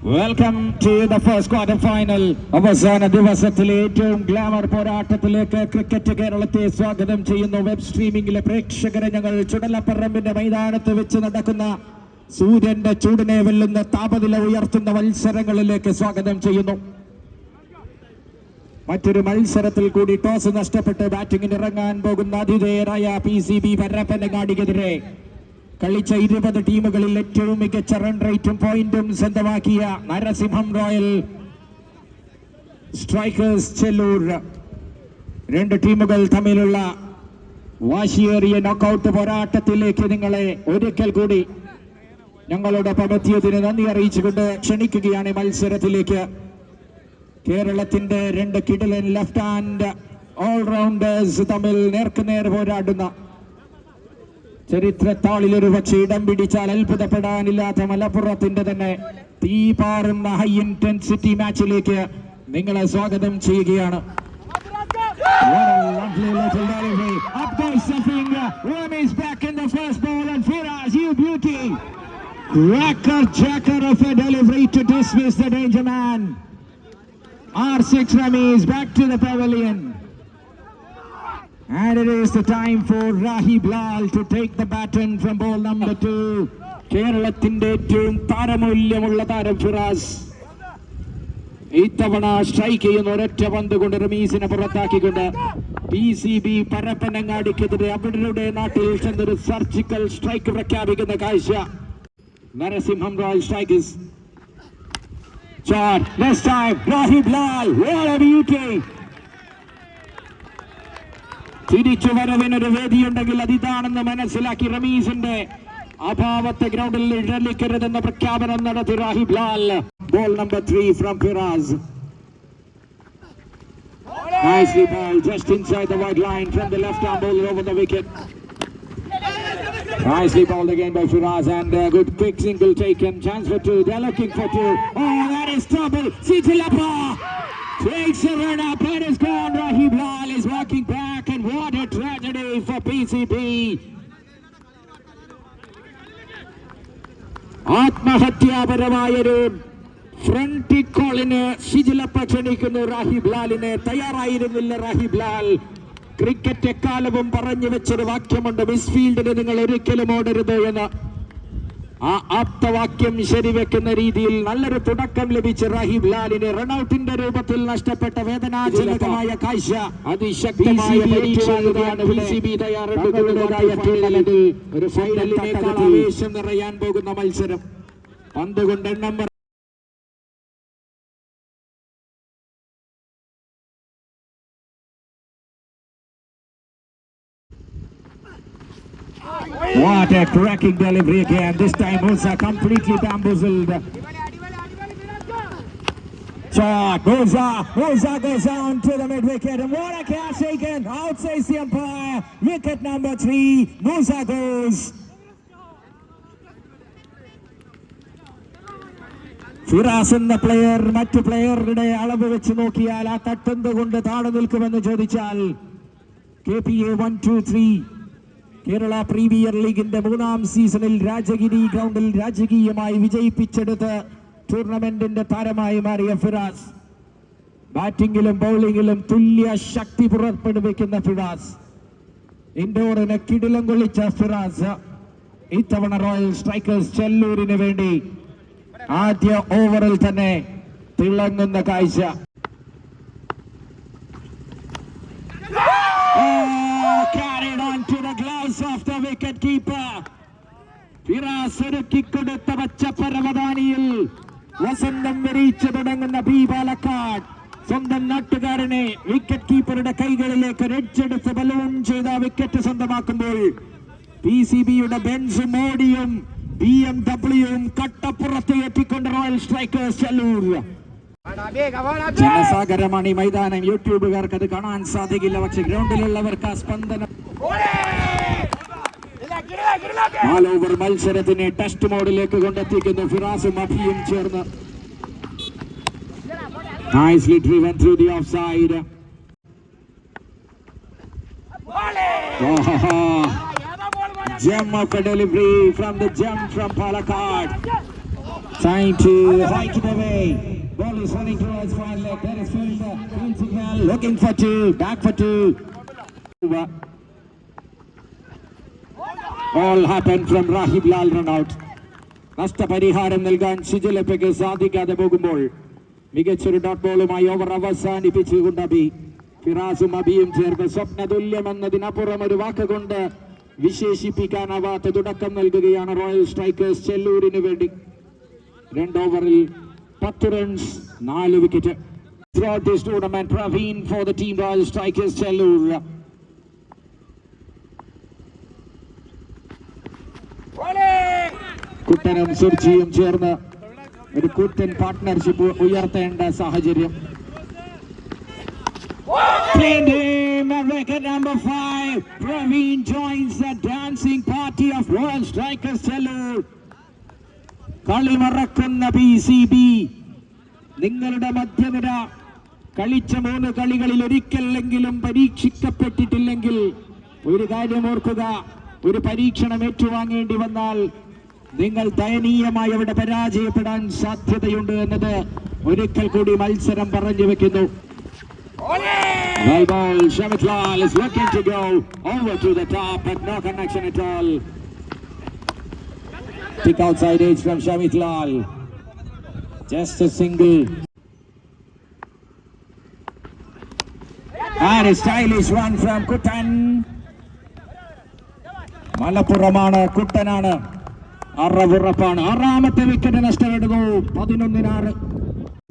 Welcome to the first quarter final അവസാന ദിവസത്തിലെ ഏറ്റവും ഗ്ലാമർ പോരാട്ടത്തിലേക്ക് ക്രിക്കറ്റ് കേരളത്തെ സ്വാഗതം ചെയ്യുന്നു വെബ് സ്ട്രീമിംഗിലെ പ്രേക്ഷകരെ ഞങ്ങൾ ചുടലപ്പറമ്പിന്റെ മൈതാനത്ത് വെച്ച് നടക്കുന്ന സൂര്യന്റെ ചൂടിനെ വെല്ലുന്ന താപനില ഉയർത്തുന്ന മത്സരങ്ങളിലേക്ക് സ്വാഗതം ചെയ്യുന്നു. മറ്റൊരു മത്സരത്തിൽ കൂടി ടോസ് നഷ്ടപ്പെട്ട് ബാറ്റിംഗിന് ഇറങ്ങാൻ പോകുന്ന ആതിഥേയരായ പി സി ബി പരപ്പനങ്ങാടിക്കെതിരെ കളിച്ച ഇരുപത് ടീമുകളിൽ ഏറ്റവും മികച്ച റൺ റേറ്റും പോയിന്റും സ്വന്തമാക്കിയ നരസിംഹം റോയൽ സ്ട്രൈക്കേഴ്സ് ചെല്ലൂർ. രണ്ട് ടീമുകൾ തമ്മിലുള്ള വാശിയേറിയ നോക്കൌട്ട് പോരാട്ടത്തിലേക്ക് നിങ്ങളെ ഒരിക്കൽ കൂടി ഞങ്ങളുടെ എത്തിയതിന് നന്ദി അറിയിച്ചുകൊണ്ട് ക്ഷണിക്കുകയാണ് മത്സരത്തിലേക്ക്. കേരളത്തിന്റെ രണ്ട് കിടലൻ ലെഫ്റ്റ് ഹാൻഡ് ഓൾറൗണ്ടേഴ്സ് തമ്മിൽ നേർക്കുനേർ പോരാടുന്ന ചരിത്രത്താളിൽ ഒരു പക്ഷേ ഇടം പിടിച്ചാൽ അത്ഭുതപ്പെടാനില്ലാത്ത മലപ്പുറത്തിന്റെ തന്നെ തീ പാറുന്ന ഹൈ ഇന്റൻസിറ്റി മാച്ചിലേക്ക് നിങ്ങളെ സ്വാഗതം ചെയ്യുകയാണ്. Cracker jacker of a delivery to dismiss the danger man. R6 Rami is back to the pavilion. And it is the time for Rahib Lal to take the baton from ball number two. കേരളത്തിന്റെ ഏറ്റവും താരമൂല്യമുള്ള താരം Firas ഇത്തവണ strike ചെയ്യുന്ന ഒരൊറ്റ പന്ത് കൊണ്ട് റമീസിനെ പുറത്താക്കിക്കൊണ്ട് പി സി ബി പരപ്പനങ്ങാടിക്കെതിരെ അവരുടെ നാട്ടിൽ ചെന്നൊരു സർജിക്കൽ സ്ട്രൈക്ക് പ്രഖ്യാപിക്കുന്ന കാഴ്ച Narasimham royal strikers Shot. This time, Rahib Lal. What a beauty. തിരിച്ചു വരവിനൊരു വേദിയുണ്ടെങ്കിൽ അതിതാണെന്ന് മനസ്സിലാക്കി റമീസിന്റെ അഭാവത്തെ ഗ്രൗണ്ടിൽ ഇഴലിക്കരുതെന്ന പ്രഖ്യാപനം നടത്തി Rahib Lal ball number three from Firas Nicely ball just inside the white line from the left arm bowler over the wicket. Nicely bowled again by Firaz and a good quick single taken. Chance for two. They're looking for two. Oh, that is trouble. Sitilapa takes a run up and is gone. Rahib Lal is walking back and what a tragedy for PCB. ആത്മഹത്യാപരമായൊരു front കോളിന് ഷിജിലപ്പ ക്ഷണിക്കുന്നു റാഹിബ് ലാലിനെ തയ്യാറായിരുന്നില്ല Rahib Lal cricket എക്കാലവും പറഞ്ഞു വെച്ചൊരു വാക്യമുണ്ട് മിസ്ഫീൽഡിന് നിങ്ങൾ ഒരിക്കലും ഓടരുത് എന്ന് ആ ആപ്തവാക്യം ശരിവെക്കുന്ന രീതിയിൽ നല്ലൊരു തുടക്കം ലഭിച്ച റഹീബ് ലാലിന് റൺഔട്ടിന്റെ രൂപത്തിൽ നഷ്ടപ്പെട്ട വേദനാജനകമായ കാഴ്ച. അതിശക്തമായ ഒരു ഫൈനലിനേക്കാൾ ആവേശം നിറയാൻ പോകുന്ന മത്സരം. പന്ത് കൊണ്ട് എണ്ണം What a cracking delivery again. This time Musa completely bamboozled. Shot. Musa. Musa goes down to the mid wicket. And what a catch taken. Outsides the umpire. Wicket number three. Musa goes. Firas എന്ന player മറ്റു പ്ലെയറുടെ അളവ് വെച്ച് നോക്കിയാൽ ആ തട്ടെന്ത് കൊണ്ട് താഴെ നിൽക്കുമെന്ന് ചോദിച്ചാൽ K P A one two three Kerala premier ലീഗിന്റെ മൂന്നാം സീസണിൽ രാജഗിരി ഗ്രൗണ്ടിൽ രാജകീയമായി വിജയിപ്പിച്ചെടുത്ത് ടൂർണമെന്റിന്റെ താരമായി മാറിയ ഫിറാസ്. ബാറ്റിംഗിലും ബൗളിംഗിലും തുല്യ ശക്തി പുറപ്പെടുവിക്കുന്ന ഫിറാസ്. ഇൻഡോറിന് കിടിലം കൊള്ളിച്ച ഫിറാസ്. ഇത്തവണ റോയൽ സ്ട്രൈക്കേഴ്സ് ചെല്ലൂരിന് വേണ്ടി ആദ്യ ഓവറിൽ തന്നെ തിളങ്ങുന്ന കാഴ്ച. Carried on to the gloves of the wicket keeper. Firas ഒരുക്കിക്കൊടുത്ത പച്ചപ്പരവതാനിയിൽ വസന്തം വിരിച്ചു തുടങ്ങുന്ന പി പാലക്കാട് സ്വന്തം നാട്ടുകാരനെ വിക്കറ്റ് കീപ്പറുടെ കൈകളിലേക്ക് രക്ഷെടുത്ത് ബലൂൺ ചെയ്ത വിക്കറ്റ് സ്വന്തമാക്കുമ്പോൾ പി സി ബിയുടെ ബെൻസ് മോഡിയും ബി എം ഡബ്ല്യുവും കട്ടപ്പുറത്ത് എത്തിക്കൊണ്ട് റോയൽ സ്ട്രൈക്കേഴ്സ് ചെല്ലൂർ ജനസാഗരമാണ് ഈ മൈതാനം യൂട്യൂബുകാർക്ക് അത് കാണാൻ സാധിക്കില്ല. പക്ഷെ ഗ്രൗണ്ടിലുള്ളവർക്ക് ആ സ്പന്ദനം. നാല് ഓവർ മത്സരത്തിനെ ടെസ്റ്റ് മോഡിലേക്ക് കൊണ്ടെത്തിക്കുന്നു. ഫിറാസും അഭിയും ചേർന്ന്. Nicely driven through the offside. Oh, gem of a delivery from the gem from Palakkad. Trying to hike it away. Ball is running towards far leg. There is fielder. Green signal. Looking for two. Back for two. All happened from Rahib Lal run out. നഷ്ടപരിഹാരം നൽകാൻ ഷിജലപ്പയ്ക്ക് സാധിക്കാതെ പോകുമ്പോൾ മികച്ചൊരു dot ബോളുമായി over അവസാനിപ്പിച്ചുകൊണ്ട് അബി ഫിറാസും അബിയും ചേർന്ന് സ്വപ്നതുല്യമെന്നതിനപ്പുറം ഒരു വാക്കുകൊണ്ട് വിശേഷിപ്പിക്കാനാവാത്ത തുടക്കം നൽകുകയാണ് റോയൽ സ്ട്രൈക്കേഴ്സ് ചെല്ലൂരിന് വേണ്ടി രണ്ട് ഓവറിൽ പത്ത് റൺസ് നാല് wicket Throughout this tournament, Praveen for the team Royal Strikers Chellur. കുട്ടനും സുർജിയും ചേർന്ന് ഒരു കൂറ്റൻ പാർട്ട്ണർഷിപ്പ് ഉയർത്തേണ്ട സാഹചര്യം record number five. Praveen joins the dancing party of Royal Strikers Chellur. കളി മറക്കുന്ന പി സി ബി നിങ്ങളുടെ മധ്യനിര കളിച്ച മൂന്ന് കളികളിൽ ഒരിക്കലെങ്കിലും പരീക്ഷിക്കപ്പെട്ടിട്ടില്ലെങ്കിൽ ഒരു കാര്യം ഓർക്കുക ഒരു പരീക്ഷണം ഏറ്റുവാങ്ങേണ്ടി വന്നാൽ നിങ്ങൾ ദയനീയമായി അവിടെ പരാജയപ്പെടാൻ സാധ്യതയുണ്ട് എന്നത് ഒരിക്കൽ കൂടി മത്സരം പറഞ്ഞു വെക്കുന്നു ball, Shamit Lal is looking to go over to the top, but no connection at all. Kick outside edge from Shamit Lal. Just a single. And a stylish one from Kutan. മലപ്പുറമാണ് കുട്ടനാണ് അറവുറപ്പാണ് ആറാമത്തെ wicket നഷ്ടപ്പെടുന്നു പതിനൊന്നിനാറ്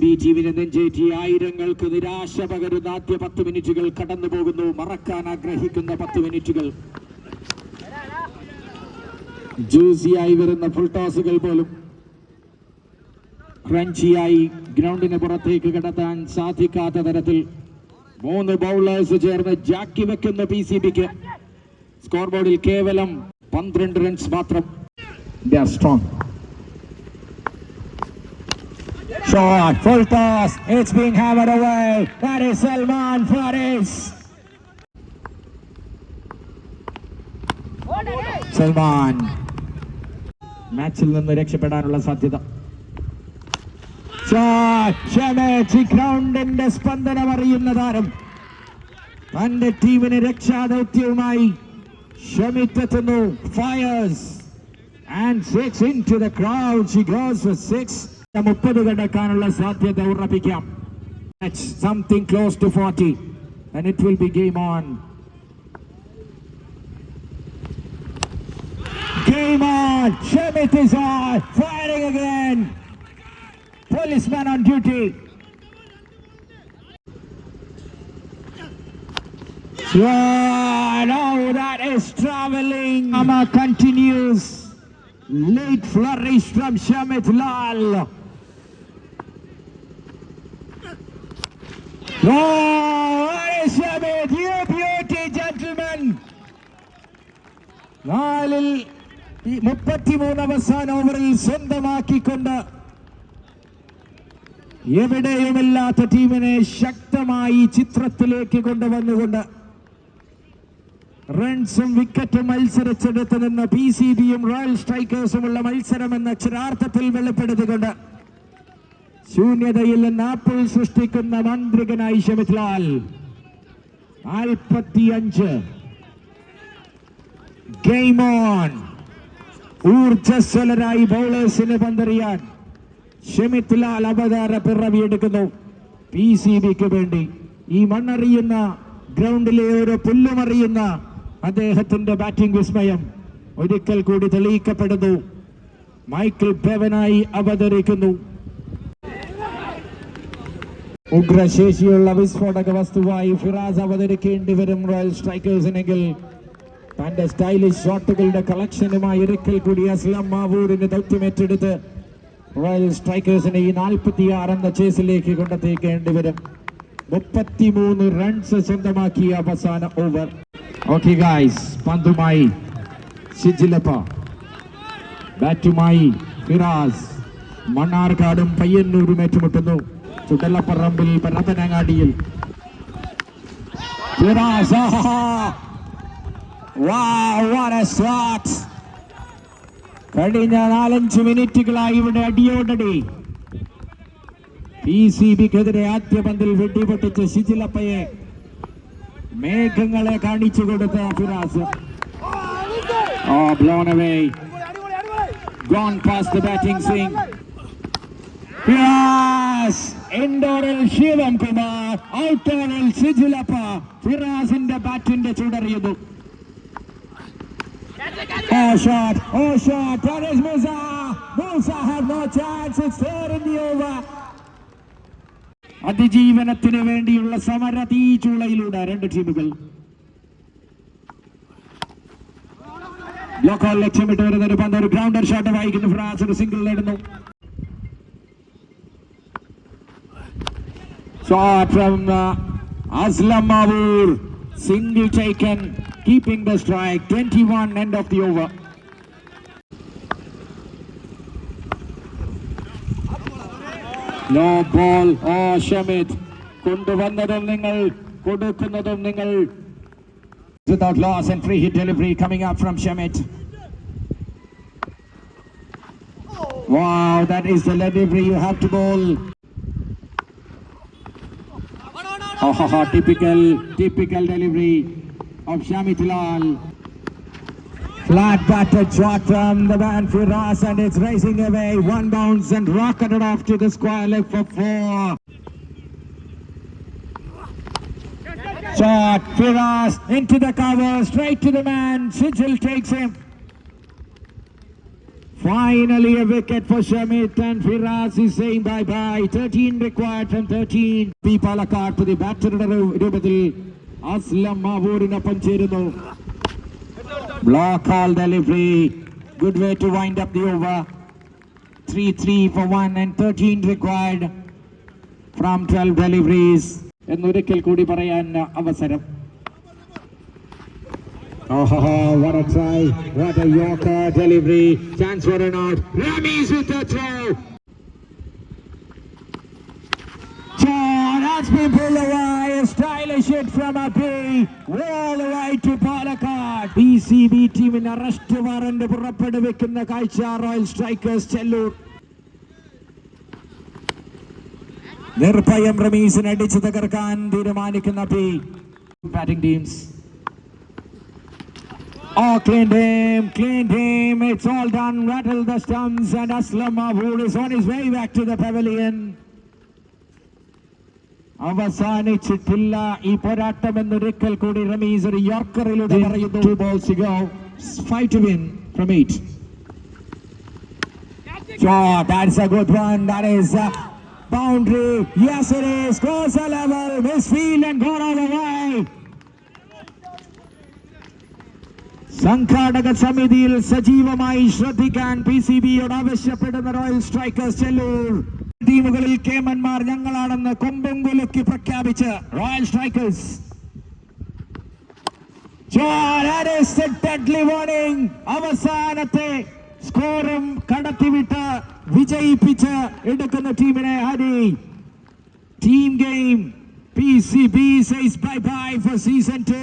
B ജീവിനെ നെഞ്ചേറ്റി ആയിരങ്ങൾക്ക് നിരാശ പകരുന്ന ആദ്യ പത്ത് മിനിറ്റുകൾ കടന്നു പോകുന്നു മറക്കാൻ ആഗ്രഹിക്കുന്ന പത്ത് മിനിറ്റുകൾ ജ്യൂസിയായി വരുന്ന ഫുൾ ടോസുകൾ പോലും ക്രഞ്ചിയായി ഗ്രൗണ്ടിന് പുറത്തേക്ക് കടത്താൻ സാധിക്കാത്ത തരത്തിൽ മൂന്ന് ബൗളേഴ്സ് ചേർന്ന് ജാക്കി വെക്കുന്ന പി സി ബിക്ക് സ്കോർ ബോർഡിൽ കേവലം പന്ത്രണ്ട് റൺസ് മാത്രം. Strong Shot, full toss, it's being hammered away. That is Salman Faris. Salman മാച്ചിൽ നിന്ന് രക്ഷപ്പെടാനുള്ള സാധ്യത. ഗ്രൗണ്ടിന്റെ സ്പന്ദനം അറിയുന്ന താരം. തന്റെ ടീമിന് രക്ഷാദൗത്യവുമായി ഷമിത്തെത്തുന്നു fires and six into the crowd she goes six മുപ്പത് കടക്കാനുള്ള സാധ്യത ഉറപ്പിക്കാം. Something close to forty and it will be game on. Demon, Shemit is on, firing again. Policeman on duty. Yeah, now that is traveling. Ama continues. Late flourish from Shemit Lal. Oh, that is Shamit, you beauty, gentlemen. Lal ഈ മുപ്പത്തിമൂന്ന് അവസാന ഓവറിൽ സ്വന്തമാക്കിക്കൊണ്ട് എവിടെയുമില്ലാത്ത ടീമിനെ ശക്തമായി ചിത്രത്തിലേക്ക് കൊണ്ടുവന്നുകൊണ്ട് റൺസും വിക്കറ്റും മത്സരിച്ചെടുത്ത് നിന്ന് പി സി ബിയും റോയൽ സ്ട്രൈക്കേഴ്സുമുള്ള മത്സരം എന്ന അക്ഷരാർത്ഥത്തിൽ വെളിപ്പെടുത്തിക്കൊണ്ട് ശൂന്യതയിൽ നിന്ന് ആപ്പിൾ സൃഷ്ടിക്കുന്ന മാന്ത്രികനായി ഷമിത് ലാൽ നാൽപ്പത്തിയഞ്ച് ഗെയിം ഊർജസ്വലരായി ബൗളേഴ്സിന് പന്തെറിയാൻ ഷമിത് ലാൽ അവതാര പിറവിയെടുക്കുന്നു. പി സി ബിക്ക് വേണ്ടി ഈ മണ്ണറിയുന്ന ഗ്രൗണ്ടിലെ ഓരോ പുല്ലുമറിയുന്ന അദ്ദേഹത്തിന്റെ ബാറ്റിംഗ് വിസ്മയം ഒരിക്കൽ കൂടി തെളിയിക്കപ്പെടുന്നു. മൈക്കിൾ ബെവനായി അവതരിക്കുന്നു. ഉഗ്രശേഷിയുള്ള വിസ്ഫോടക വസ്തുവായി ഫിറാസ് അവതരിക്കേണ്ടി വരും റോയൽ സ്ട്രൈക്കേഴ്സിനെങ്കിൽ തന്റെ സ്റ്റൈലിഷ് ഷോട്ടുകളുടെ കളക്ഷനുമായി ഒരിക്കൽ കൂടി അസ്ലം മാവൂരിന് ദൗത്യമേറ്റെടുത്ത് റോയൽ സ്ട്രൈക്കേഴ്സിനെ ഈ നാൽപ്പത്തിയാറ് എന്ന ചേസിലേക്ക് കൊണ്ടെത്തിക്കേണ്ടി വരും. മുപ്പത്തിമൂന്ന് റൺസ് സ്വന്തമാക്കിയ അവസാന ഓവർ ഓക്കെ ഗായ്സ് പന്തുമായി ഷിജിലപ്പ ബാറ്റുമായി ഫിറാസ്. മണ്ണാർക്കാടും പയ്യന്നൂരും ഏറ്റുമുട്ടുന്നു. ചുടലപ്പറമ്പിൽ പരപ്പനങ്ങാടിയിൽ. ഫിറാസ് ആഹാ. Wow, what a shot! കഴിഞ്ഞ നാലഞ്ച് മിനിറ്റുകളായി ഇവിടെ അടിയോടടി. പി സി ബിക്കെതിരെ ആദ്യ പന്തിൽ വെടിപൊട്ടിച്ച് ശിജിലപ്പയെ മേഘങ്ങളെ കാണിച്ചു കൊടുത്ത Firas oh blown away gone past the batting swing. Firas! ഇൻഡോറിൽ ശിവം Kumar ഔട്ട്ഡോറിൽ സിജിലപ്പ ഫിറാസിന്റെ ബാറ്റിന്റെ ചുടറിയുന്നു Oh shot, oh shot, that is Musa. Musa had no chance, it's there in the over. അതിജീവനത്തിന് വേണ്ടിയുള്ള സമര തീച്ചൂളയിലൂടെ രണ്ട് ടീമുകൾ ബ്ലോക്കോൾ ലക്ഷ്യമിട്ട് വരുന്ന ഒരു പന്ത് ഒരു ഗ്രൗണ്ടർ ഷോട്ട് വായിക്കുന്നു ഫ്രാൻസ് ഒരു സിംഗിൾ നേടുന്നു shot from Aslam Mavoor single taken Keeping the strike twenty one end of the over no ball oh Shamit കൊണ്ടുവന്നതും നിങ്ങൾ കൊടുക്കുന്നതും നിങ്ങൾ without loss and free hit delivery coming up from Shamit. Wow, that is the delivery you have to bowl. Oh, ha, ha, typical, typical delivery of Shamit Lal. Flat batted shot from the man Firas and it's racing away. One bounce and rocketed off to the square leg for four. Shot, Firas into the cover, straight to the man. Sijil takes him. Finally, a wicket for Shamit and Firas is saying bye bye. 13 required from 13. P Palakkad പുതിയ ബാറ്ററുടെ രൂപത്തിൽ അസ്ലം മാവൂരിനൊപ്പം ചേരുന്നു delivery good way to wind up the over three three four one and thirteen required from twelve deliveries എന്നൊരിക്കൽ കൂടി പറയാൻ അവസരം ho, what a try. What a Yorker delivery. Chance for an out. Ramis with the throw. John has been pulled away. A stylish hit from Abbey. All the way to Palakkad. BCB ടീമിന് arrest warrant പുറപ്പെടുവിക്കുന്ന കാഴ്ച royal Strikers Chellur നിർഭയം റമീസിനെ അടിച്ചു തകർക്കാൻ തീരുമാനിക്കുന്ന P batting teams Oh, cleaned him, cleaned him. It's all done. Rattle the stumps, and Aslam Mahmood is on his way back to the pavilion. അവസാനിച്ചിട്ടില്ല ഈ പോരാട്ടം എന്നൊരിക്കൽ കൂടി റമീസ് ഒരു യോർക്കറിലൂടെ പറയുന്നു two balls go five to win from eight Shot, that's a good one. That is a boundary. Yes, it is. Goes a level. Misfield and got all the way. സംഘാടക സമിതിയിൽ സജീവമായി ശ്രദ്ധിക്കാൻ പി സി ബിയോട് ആവശ്യപ്പെടുന്ന royal Strikers Chellur ടീമുകളിൽ കേമന്മാർ ഞങ്ങളാണെന്ന് കൊമ്പും കുലുക്കി പ്രഖ്യാപിച്ച് royal strikers അവസാനത്തെ സ്കോറും കടത്തിവിട്ട് വിജയിപ്പിച്ച് എടുക്കുന്ന ടീമിനെ Hari team game P C B says bye bye for season two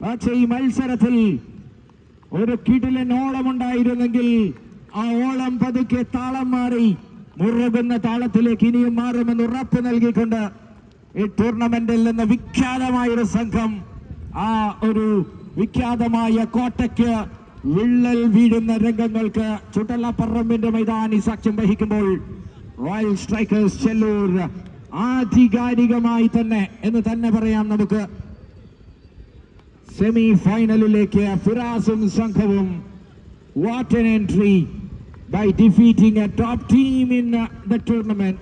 പക്ഷേ ഈ മത്സരത്തിൽ ഒരു കിടിലൻ ഓളമുണ്ടായിരുന്നെങ്കിൽ ആ ഓളം പതുക്കെ താളം മാറി മുറുകുന്ന താളത്തിലേക്ക് ഇനിയും മാറുമെന്ന് ഉറപ്പ് നൽകിക്കൊണ്ട് ഈ ടൂർണമെന്റിൽ നിന്ന് വിഖ്യാതമായ ഒരു സംഘം ആ ഒരു വിഖ്യാതമായ കോട്ടയ്ക്ക് വിള്ളൽ വീഴുന്ന രംഗങ്ങൾക്ക് ചുട്ടലപ്പറമ്പിന്റെ മൈതാനി സാക്ഷ്യം വഹിക്കുമ്പോൾ റോയൽ സ്ട്രൈക്കേഴ്സ് ചെല്ലൂർ ആധികാരികമായി തന്നെ എന്ന് തന്നെ പറയാം നമുക്ക്. സെമി ഫൈനലിലേക്ക് ഫിറാസും സംഘവും. What an entry by defeating a top team in uh, the tournament